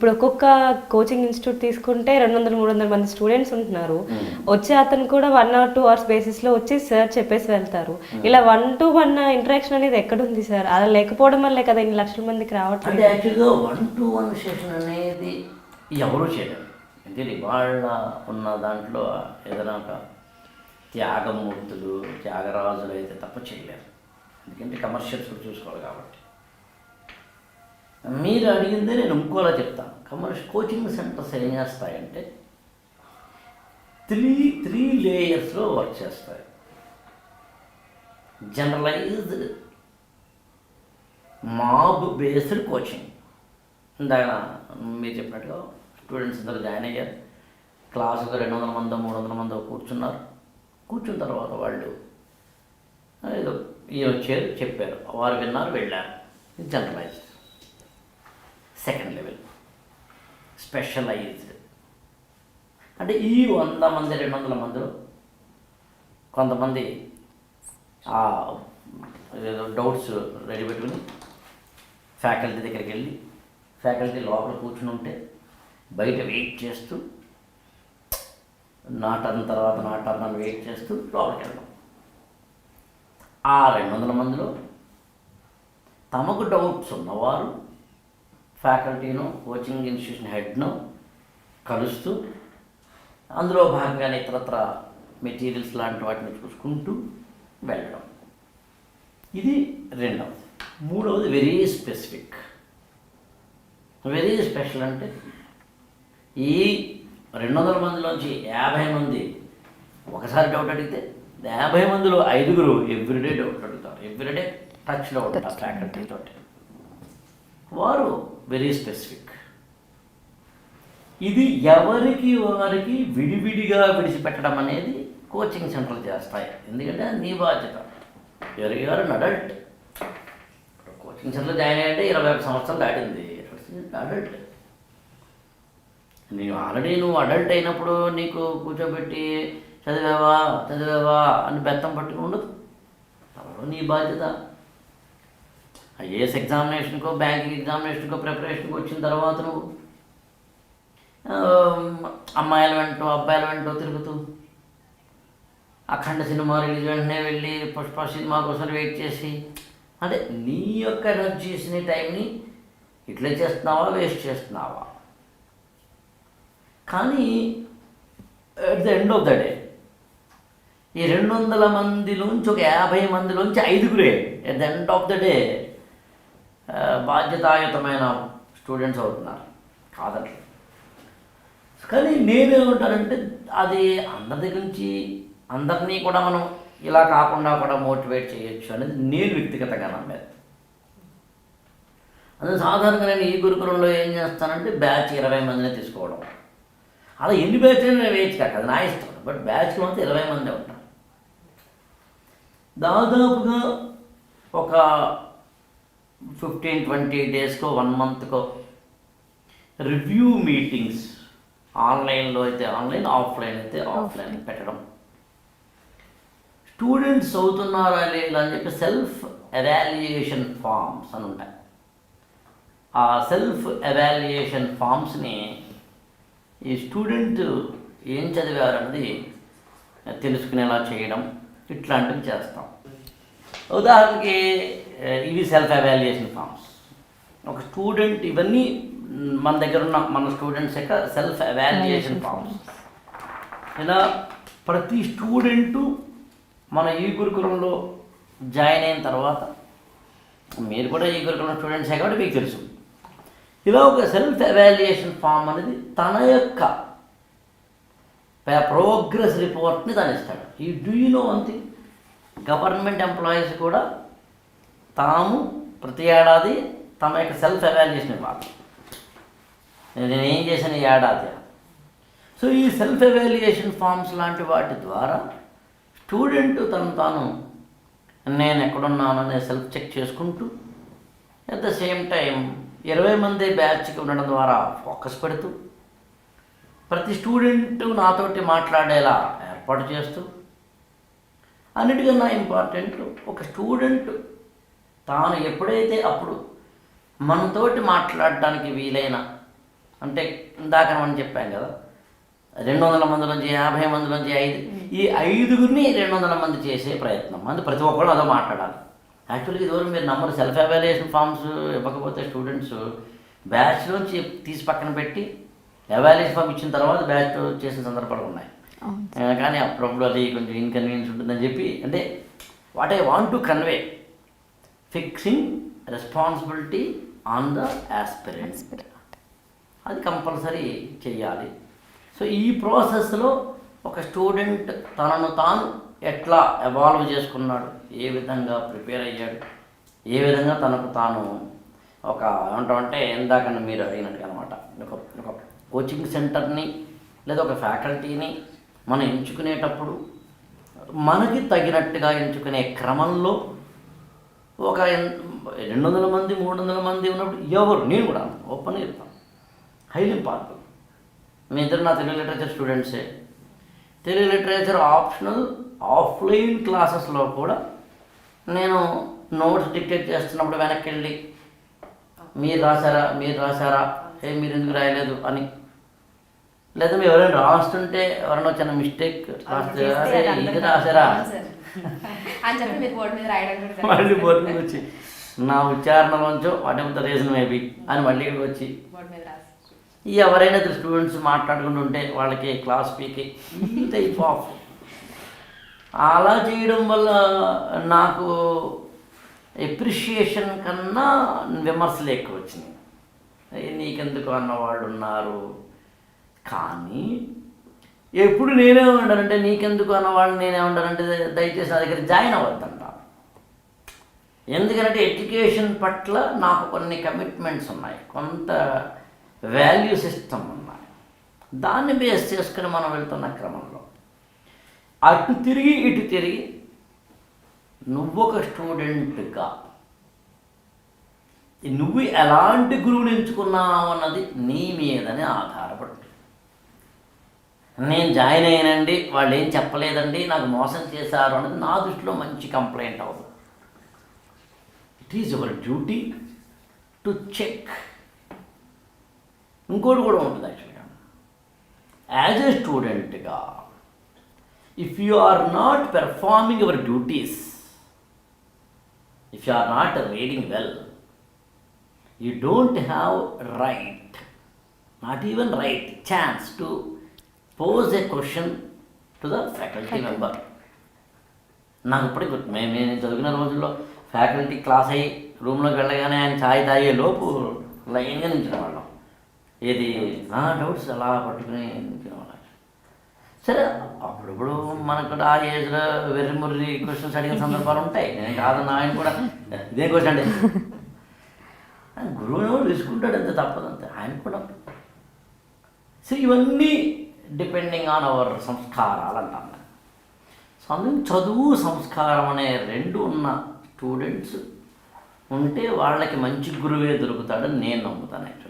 ఇప్పుడు ఒక్కొక్క coaching institute తీసుకుంటే రెండు వందల మూడు వందల మంది స్టూడెంట్స్ ఉంటున్నారు. వచ్చే అతను కూడా వన్ అవర్ టూ అవర్స్ బేసిస్లో వచ్చి సార్ చెప్పేసి వెళ్తారు. ఇలా వన్ టు వన్ ఇంటరాక్షన్ అనేది ఎక్కడుంది సార్ అలా లేకపోవడం వల్లే కదా ఇన్ని లక్షల మందికి రావట్లేదు. యాక్చువల్గా వన్ టు వన్ సెషన్ అనేది ఎవరు ఎందుకంటే ఇవాళ ఉన్న దాంట్లో ఏదైనా ఒక త్యాగమూర్తులు త్యాగరాజులు అయితే తప్ప చేయలేరు. ఎందుకంటే కమర్షియల్స్ కూడా చూసుకోవాలి కాబట్టి. మీరు అడిగిందే నేను ఇంకోలా చెప్తాను కమర్షియల్ కోచింగ్ సెంటర్స్ ఏం చేస్తాయంటే త్రీ త్రీ లేయర్స్లో వర్క్ చేస్తాయి. జనరలైజ్డ్ మాబ్ బేస్డ్ కోచింగ్ ఇందాక మీరు చెప్పినట్టుగా స్టూడెంట్స్ అందరూ జాయిన్ అయ్యారు. క్లాసుకు రెండు వందల మందో మూడు వందల మందో కూర్చున్నారు. కూర్చున్న తర్వాత వాళ్ళు ఏదో ఈ వచ్చారు చెప్పారు. వారు విన్నారు వెళ్ళారు. ఇది స్పెషలైజ్డ్ అంటే ఈ వంద మంది రెండు వందల మందిలో కొంతమంది ఆ ఏదో డౌట్స్ రెడీ పెట్టుకుని ఫ్యాకల్టీ దగ్గరికి వెళ్ళి ఫ్యాకల్టీ లోపల కూర్చుని ఉంటే బయట వెయిట్ చేస్తూ నా టర్న్ తర్వాత నా టర్న్ అని వెయిట్ చేస్తూ లోపలికి వెళ్ళడం. ఆ రెండు వందల మందిలో తమకు డౌట్స్ ఉన్నవారు ఫ్యాకల్టీను కోచింగ్ ఇన్స్టిట్యూషన్ హెడ్ను కలుస్తూ అందులో భాగంగానే ఇతరత్ర మెటీరియల్స్ లాంటి వాటిని చూసుకుంటూ వెళ్ళడం. ఇది రెండవది. మూడవది వెరీ స్పెసిఫిక్ వెరీ స్పెషల్ అంటే ఈ రెండు వందల మందిలోంచి యాభై మంది ఒకసారి డౌట్ అడిగితే యాభై మందిలో ఐదుగురు ఎవ్రీడే డౌట్ అడుగుతారు. ఎవ్రీడే టచ్లో ఉంటారు ఫ్యాకల్టీ తోటి. వారు వెరీ స్పెసిఫిక్ ఇది ఎవరికి వారికి విడివిడిగా విడిచిపెట్టడం అనేది కోచింగ్ సెంటర్లు చేస్తాయి. ఎందుకంటే నీ బాధ్యత. ఎవరు అడల్ట్ కోచింగ్ సెంటర్లో జాయిన్ అయ్యంటే ఇరవై ఒక సంవత్సరాలు దాటింది. అడల్ట్ నీవు ఆల్రెడీ నువ్వు అడల్ట్ అయినప్పుడు నీకు కూర్చోబెట్టి చదివావా చదివావా అని బెత్తం పట్టుకుని ఉండదు. నీ బాధ్యత. ఐఏఎస్ ఎగ్జామినేషన్కో బ్యాంకింగ్ ఎగ్జామినేషన్కో ప్రిపరేషన్కి వచ్చిన తర్వాత నువ్వు అమ్మాయిల వెంటో అబ్బాయిల వెంటో తిరుగుతూ అఖండ సినిమా రిలీజ్ వెంటనే వెళ్ళి పుష్ప సినిమా కోసం వెయిట్ చేసి అంటే నీ యొక్క ఎనర్జీస్ని టైంని ఇట్లా చేస్తున్నావా వేస్ట్ చేస్తున్నావా? కానీ at the end of the day ఈ రెండు వందల మందిలోంచి ఒక యాభై మందిలోంచి ఐదుగురే at the end of the day బాధ్యతాయుతమైన స్టూడెంట్స్ అవుతున్నారు. కాదండి. కానీ నేనేమంటానంటే అది అందరి దగ్గర నుంచి అందరినీ కూడా మనం ఇలా కాకుండా కూడా మోటివేట్ చేయొచ్చు అనేది నేను వ్యక్తిగతంగా నమ్మేది. అందుకే సాధారణంగా నేను ఈ గురుకులంలో ఏం చేస్తానంటే బ్యాచ్ ఇరవై మందినే తీసుకోవడం. అలా ఎన్ని బ్యాచ్ నేను వేయచ్చు కాక అది నా ఇష్టం. బట్ బ్యాచ్ మాత్రం ఇరవై మంది ఉంటాను దాదాపుగా ఒక ఫిఫ్టీన్ ట్వంటీ డేస్కో వన్ మంత్కో రివ్యూ మీటింగ్స్ ఆన్లైన్లో అయితే ఆన్లైన్ ఆఫ్లైన్ అయితే ఆఫ్లైన్ పెట్టడం. స్టూడెంట్స్ అవుతున్నారా లేదా అని చెప్పి సెల్ఫ్ ఎవాల్యుయేషన్ ఫామ్స్ అని ఉంటాయి. ఆ సెల్ఫ్ ఎవాల్యుయేషన్ ఫామ్స్ని ఈ స్టూడెంట్ ఏం చదివారు అన్నది తెలుసుకునేలా చేయడం. ఇట్లాంటివి చేస్తాం. ఉదాహరణకి ఇవి సెల్ఫ్ ఎవాల్యుయేషన్ ఫామ్స్ ఒక స్టూడెంట్ ఇవన్నీ మన దగ్గర ఉన్న మన స్టూడెంట్స్ యొక్క సెల్ఫ్ ఎవాల్యుయేషన్ ఫామ్స్ ఇలా ప్రతి స్టూడెంటు మన ఈ గురుకులంలో జాయిన్ అయిన తర్వాత మీరు కూడా ఈ గురుకులం స్టూడెంట్సే కాబట్టి మీకు తెలుసు. ఇలా ఒక సెల్ఫ్ ఎవాల్యుయేషన్ ఫామ్ అనేది తన యొక్క ప్రోగ్రెస్ రిపోర్ట్ని తను ఇస్తాడు ఈ do you know one thing government employees కూడా తాము ప్రతి ఏడాది తమ యొక్క సెల్ఫ్ ఎవాల్యుయేషన్ ఇవ్వాలి. నేను ఏం చేశాను ఈ ఏడాది? సో ఈ సెల్ఫ్ ఎవాల్యుయేషన్ ఫామ్స్ లాంటి వాటి ద్వారా స్టూడెంట్ తను తాను నేను ఎక్కడున్నాను అనే సెల్ఫ్ చెక్ చేసుకుంటూ అట్ ద సేమ్ టైం ఇరవై మంది బ్యాచ్కి ఉండడం ద్వారా ఫోకస్ పెడుతూ ప్రతి స్టూడెంట్ నాతోటి మాట్లాడేలా ఏర్పాటు చేస్తూ అన్నిటికన్నా ఇంపార్టెంట్ ఒక స్టూడెంట్ తాను ఎప్పుడైతే అప్పుడు మనతోటి మాట్లాడడానికి వీలైన అంటే ఇందాక మనం చెప్పాం కదా రెండు వందల మంది నుంచి యాభై మంది నుంచి ఐదు ఈ ఐదుగురిని రెండు వందల మంది చేసే ప్రయత్నం. మంది ప్రతి ఒక్కళ్ళు అదో మాట్లాడాలి. యాక్చువల్గా ఇదివరకు మీరు నంబర్ సెల్ఫ్ ఎవాల్యుయేషన్ ఫామ్స్ ఇవ్వకపోతే స్టూడెంట్స్ బ్యాచ్ నుంచి తీసి పక్కన పెట్టి ఎవాల్యుయేషన్ ఫామ్ ఇచ్చిన తర్వాత బ్యాచ్ చేసిన సందర్భాలు ఉన్నాయి. కానీ అప్పుడప్పుడు అది కొంచెం ఇన్కన్వీనియన్స్ ఉంటుందని చెప్పి అంటే what I want to convey fixing responsibility on the aspirants అది కంపల్సరీ చేయాలి సో ఈ ప్రాసెస్లో ఒక స్టూడెంట్ తనను తాను ఎట్లా ఎవాల్వ్ చేసుకున్నాడు ఏ విధంగా ప్రిపేర్ అయ్యాడు ఏ విధంగా తనకు తాను ఒక ఏమంటామంటే ఇందాక మీరు అడిగినట్టుగా అనమాట ఒక ఒక కోచింగ్ సెంటర్ని లేదా ఒక ఫ్యాకల్టీని మనం ఎంచుకునేటప్పుడు మనకి తగినట్టుగా ఎంచుకునే క్రమంలో ఒక రెండు వందల మంది మూడు వందల మంది ఉన్నప్పుడు ఎవరు? నేను కూడా ఓపెన్ చెప్తాను. హైలీ ఇంపార్టెంట్ మీ ఇద్దరు నా తెలుగు లిటరేచర్ స్టూడెంట్సే తెలుగు లిటరేచర్ ఆప్షనల్ ఆఫ్లైన్ క్లాసెస్లో కూడా నేను నోట్స్ డిక్టేట్ చేస్తున్నప్పుడు వెనక్కి వెళ్ళి మీరు రాశారా మీరు రాశారా ఏ మీరు ఎందుకు రాయలేదు అని. లేదా మీరు ఎవరైనా రాస్తుంటే ఎవరైనా చిన్న మిస్టేక్ రాస్తే "అరే, ఇది రాశారా? అని చెప్పి మీరు బోర్డు మీద రాయడం కూడా మళ్ళీ బోర్డు మీద వచ్చి నా ఉచ్చారణలోంచో whatever the reason maybe అని మళ్ళీ వచ్చి బోర్డు మీద రాసి. ఈ ఎవరైనా స్టూడెంట్స్ మాట్లాడుకుంటుంటే వాళ్ళకి క్లాస్ పీకి టైప్ ఆఫ్ అలా చేయడం వల్ల నాకు ఎప్రిషియేషన్ కన్నా విమర్శలు ఎక్కువ వచ్చినాయి. "ఏ, నీకెందుకు అన్న వాళ్ళు ఉన్నారు? కానీ ఎప్పుడు నేనే ఉండాలంటే నీకెందుకు అన్న వాళ్ళు నేనే ఉండాలంటే దయచేసి నా దగ్గర జాయిన్ అవ్వద్దంట. ఎందుకంటే ఎడ్యుకేషన్ పట్ల నాకు కొన్ని కమిట్మెంట్స్ ఉన్నాయి కొంత వాల్యూ సిస్టమ్ ఉన్నాయి. దాన్ని బేస్ చేసుకుని మనం వెళ్తున్న క్రమంలో. అటు తిరిగి ఇటు తిరిగి నువ్వొక స్టూడెంట్గా నువ్వు ఎలాంటి గురువుని ఎంచుకున్నావు అన్నది నీ మీదనే ఆధారపడుతుంది. నేను జాయిన్ అయ్యానండి వాళ్ళు ఏం చెప్పలేదండి నాకు మోసం చేశారు అన్నది నా దృష్టిలో మంచి కంప్లైంట్ అవుతుంది it is your duty to check ఇంకోటి కూడా ఉంటుంది యాక్చువల్గా యాజ్ ఎ స్టూడెంట్గా if you are not performing your duties if you are not reading well you don't have right not even right chance to pose a question to the faculty member నాకు ఇప్పటికి మేము నేను చదివిన రోజుల్లో faculty class అయ్యి రూమ్లోకి వెళ్ళగానే ఆయన ఛాయ్ తాగే లోపు లైన్గా నించిన వాళ్ళం ఏది? నా డౌట్స్ అలా పట్టుకుని నించిన వాళ్ళం సరే అప్పుడప్పుడు మనకు ఆ ఏజ్లో వెర్రి ముర్రి క్వశ్చన్స్ అడిగిన సందర్భాలు ఉంటాయి. నేను కాదన్న ఆయన కూడా ఇదే క్వశ్చన్ అండి. గురువుని తీసుకుంటాడు అంతే తప్పదంతే ఆయన కూడా. సో ఇవన్నీ డిపెండింగ్ ఆన్ అవర్ సంస్కారాలు అంటాం సో అందుకని చదువు సంస్కారం అనే రెండు ఉన్న స్టూడెంట్స్ ఉంటే వాళ్ళకి మంచి గురువే దొరుకుతాడని నేను నమ్ముతాను యాక్చువల్గా